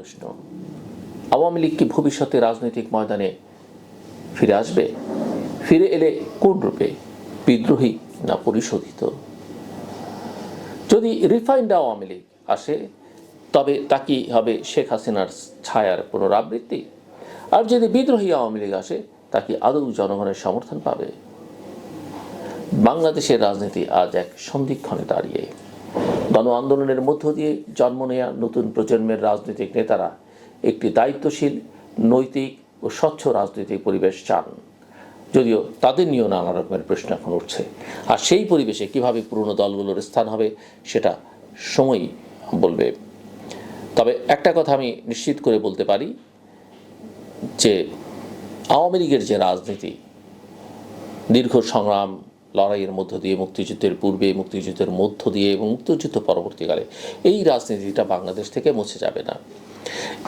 প্রশ্ন। আওয়ামী লীগ কি ভবিষ্যতে রাজনৈতিক ময়দানে ফিরে আসবে? ফিরে এলে কোন রূপে? বিদ্রোহী না পরিশোধিত? যদি রিফাইন্ড আওয়ামী লীগ আসে, তবে তা কি হবে শেখ হাসিনার ছায়ার পুনরাবৃত্তি? আর যদি বিদ্রোহী আওয়ামী লীগ আসে, তা কি আদৌ জনগণের সমর্থন পাবে? বাংলাদেশের রাজনীতি আজ এক সন্ধিক্ষণে দাঁড়িয়ে। গণ আন্দোলনের মধ্য দিয়ে জন্ম নেয়া নতুন প্রজন্মের রাজনৈতিক নেতারা একটি দায়িত্বশীল, নৈতিক ও স্বচ্ছ রাজনৈতিক পরিবেশ চান। যদিও তাদের নিয়েও নানা রকমের প্রশ্ন এখন উঠছে। আর সেই পরিবেশে কীভাবে পুরনো দলগুলোর স্থান হবে, সেটা সময়ই বলবে। তবে একটা কথা আমি নিশ্চিত করে বলতে পারি যে আওয়ামী লীগের যে রাজনীতি, দীর্ঘ সংগ্রাম লড়াইয়ের মধ্য দিয়ে, মুক্তিযুদ্ধের পূর্বে, মুক্তিযুদ্ধের মধ্য দিয়ে এবং মুক্তিযুদ্ধ পরবর্তীকালে। এই রাজনীতিটা বাংলাদেশ থেকে মুছে যাবে না।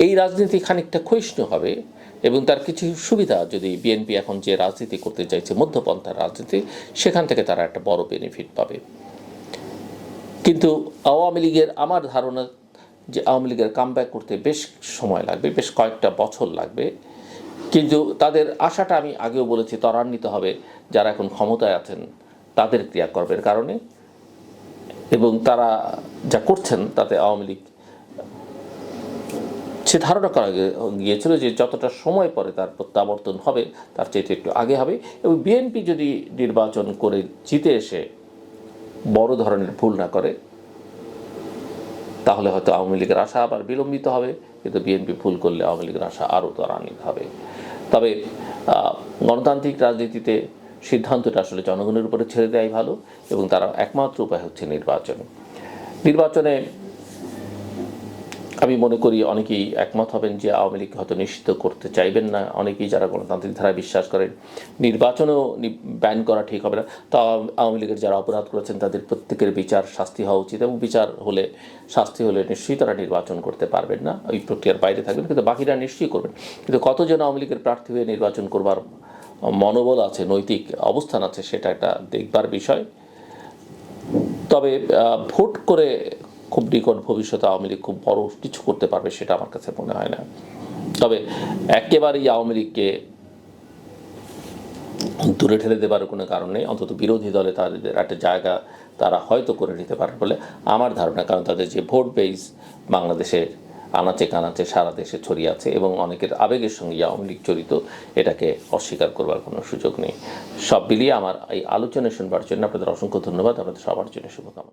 এই রাজনীতি খানিকটা ক্ষয়িষ্ণু হবে এবং তার কিছু সুবিধা যদি বিএনপি এখন যে রাজনীতি করতে চাইছে, মধ্যপন্থার রাজনীতি, সেখান থেকে তারা একটা বড় বেনিফিট পাবে। কিন্তু আওয়ামী লীগের আমার ধারণা যে আওয়ামী লীগের কামব্যাক করতে বেশ সময় লাগবে, বেশ কয়েকটা বছর লাগবে। কিন্তু তাদের আশাটা আমি আগেও বলেছি, ত্বরান্বিত হবে। যারা এখন ক্ষমতায় আছেন, তাদের ক্রিয়াকর্মের কারণে। এবং তারা যা করছেন, তাতে আওয়ামী লীগ সে ধারণা করা গিয়েছিল যে যতটা সময় পরে তার প্রত্যাবর্তন হবে, তার চাইতে একটু আগে হবে। এবং বিএনপি যদি নির্বাচন করে জিতে এসে বড় ধরনের ভুল না করে তাহলে হয়তো আওয়ামী লীগের আশা আবার বিলম্বিত হবে, কিন্তু বিএনপি ভুল করলে আওয়ামী লীগের আশা আরও ত্বরান্বিত হবে। তবে গণতান্ত্রিক রাজনীতিতে সিদ্ধান্তটা আসলে জনগণের উপরে ছেড়ে দেওয়াই ভালো এবং তারা একমাত্র উপায় হচ্ছে নির্বাচন। নির্বাচনে আমি মনে করি অনেকেই একমত হবেন যে আওয়ামী লীগ হয়তো নিশ্চিত করতে চাইবেন না। অনেকেই যারা গণতান্ত্রিক ধারায় বিশ্বাস করেন, নির্বাচনেও ব্যান করা ঠিক হবে না। তা আওয়ামী লীগের যারা অপরাধ করেছেন, তাদের প্রত্যেকের বিচার শাস্তি হওয়া উচিত এবং বিচার হলে, শাস্তি হলে নিশ্চয়ই তারা নির্বাচন করতে পারবেন না। ওই প্রক্রিয়ার বাইরে থাকবেন, কিন্তু বাকিরা নিশ্চয়ই করবেন। কিন্তু কতজন আওয়ামী লীগের প্রার্থী হয়ে নির্বাচন করবার মনোবল আছে, নৈতিক অবস্থান আছে, সেটা একটা দেখবার বিষয়। তবে ভোট করে খুব নিকট ভবিষ্যতে আওয়ামী লীগ খুব বড় কিছু করতে পারবে সেটা আমার কাছে মনে হয় না। তবে একেবারেই আওয়ামী লীগকে দূরে ঠেলে দেবার কোনো কারণ নেই। অন্তত বিরোধী দলে তাদের একটা জায়গা তারা হয়তো করে নিতে পারে বলে আমার ধারণা, কারণ তাদের যে ভোট বেস বাংলাদেশের আনাচে কানাচে সারা দেশে ছড়িয়ে আছে এবং অনেকের আবেগের সঙ্গে আওয়ামী লীগ জড়িত, এটাকে অস্বীকার করবার কোনো সুযোগ নেই। সব মিলিয়ে আমার এই আলোচনা শুনবার জন্য আপনাদের অসংখ্য ধন্যবাদ। আপনাদের সবার জন্য শুভকামনা।